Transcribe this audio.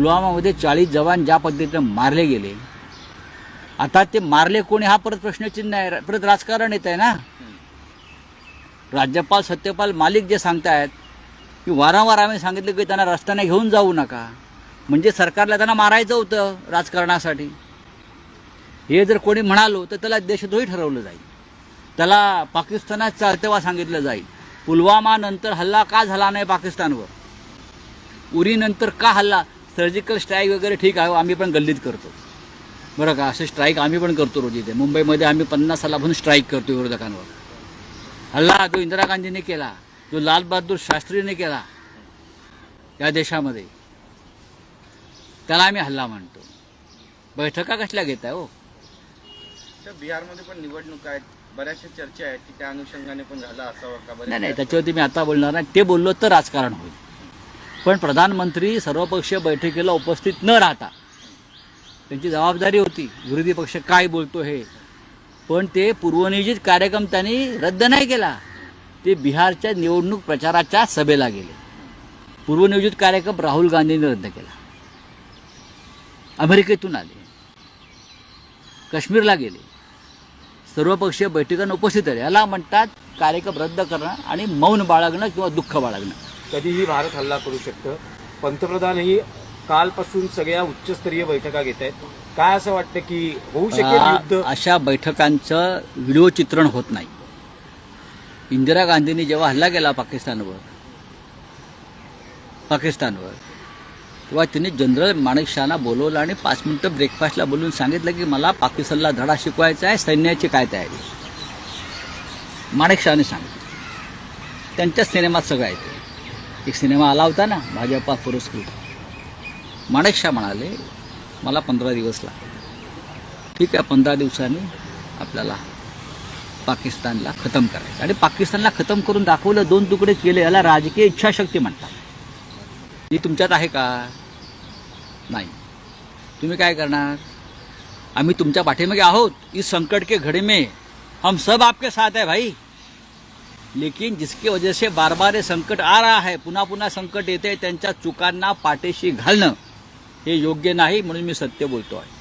पुलवामामध्ये चाळीस जवान ज्या पद्धतीनं मारले गेले आता ते मारले कोणी हा परत प्रश्नचिन्ह आहे. परत राजकारण येत आहे ना? राज्यपाल सत्यपाल मालिक जे सांगतायत की वारंवार आम्ही सांगितलं की त्यांना रस्त्याने घेऊन जाऊ नका. म्हणजे सरकारला त्यांना मारायचं होतं राजकारणासाठी. हे जर कोणी म्हणालो तर त्याला देशद्रोही ठरवलं जाईल. त्याला पाकिस्तानात चालतेवा सांगितलं जाईल. पुलवामानंतर हल्ला का झाला नाही पाकिस्तानवर? उरीनंतर का हल्ला? सर्जिकल स्ट्राईक वगैरे ठीक आहे आम्ही पण गल्लीत करतो. बरं का असे स्ट्राईक आम्ही पण करतो रोज इथे. मुंबईमध्ये आम्ही पन्नास सालापासून स्ट्राईक करतो विरोधकांवर. हल्ला जो इंदिरा गांधीने केला जो लालबहादूर शास्त्रीने केला या देशामध्ये त्याला आम्ही हल्ला म्हणतो. बैठका कसल्या घेत आहे हो? तर बिहारमध्ये पण निवडणूक आहेत बऱ्याचशा चर्चा आहेत की त्या अनुषंगाने पण झाला असावं का? बरं नाही त्याच्यावरती मी आता बोलणार नाही. ते बोललो तर राजकारण होईल. पण प्रधानमंत्री सर्वपक्षीय बैठकीला उपस्थित न राहता त्यांची जबाबदारी होती विरोधी पक्ष काय बोलतो हे. पण ते पूर्वनियोजित कार्यक्रम त्यांनी रद्द नाही केला. ते बिहारच्या निवडणूक प्रचाराच्या सभेला गेले. पूर्वनियोजित कार्यक्रम राहुल गांधींनी रद्द केला. अमेरिकेतून आले. काश्मीरला गेले. सर्वपक्षीय बैठकांना उपस्थित आले. याला म्हणतात कार्यक्रम रद्द करणं आणि मौन बाळगणं किंवा दुःख बाळगणं. कधीही भारत हल्ला करू शकतं. पंतप्रधानही कालपासून सगळ्या उच्चस्तरीय बैठका घेत आहेत. काय असं वाटतं की होऊ शकेल युद्ध? अशा बैठकांचं व्हिडिओ चित्रण होत नाही. इंदिरा गांधींनी जेव्हा हल्ला केला पाकिस्तानवर पाकिस्तानवर तेव्हा तिने जनरल माणिक शहाना बोलवलं आणि पाच मिनिटं ब्रेकफास्टला बोलून सांगितलं की मला पाकिस्तानला धडा शिकवायचा आहे सैन्याची काय तयारी? माणिक शहाने सांगितलं. त्यांच्याच सिनेमात सगळं आहे एक सिनेमा आला होता ना भाजपा पुरस्कृत. माणेकशा म्हणाले मला पंधरा दिवस लागले. ठीक आहे पंधरा दिवसांनी आपल्याला पाकिस्तानला खतम करायचं. आणि पाकिस्तानला खतम करून दाखवलं दोन तुकडे केले याला राजकीय इच्छाशक्ती म्हणतात. ही तुमच्यात आहे का? नाही. तुम्ही काय करणार? आम्ही तुमच्या पाठीमागे आहोत. इस संकट के घड़ी में हम सब आपके साथ है भाई. लेकिन जिसकी वजह से बार बार ये संकट आ रहा है पुन्हा पुन्हा संकट येते त्यांच्या चुकांना पाठीशी घालणं हे योग्य नाही म्हणून मी सत्य बोलतो आहे.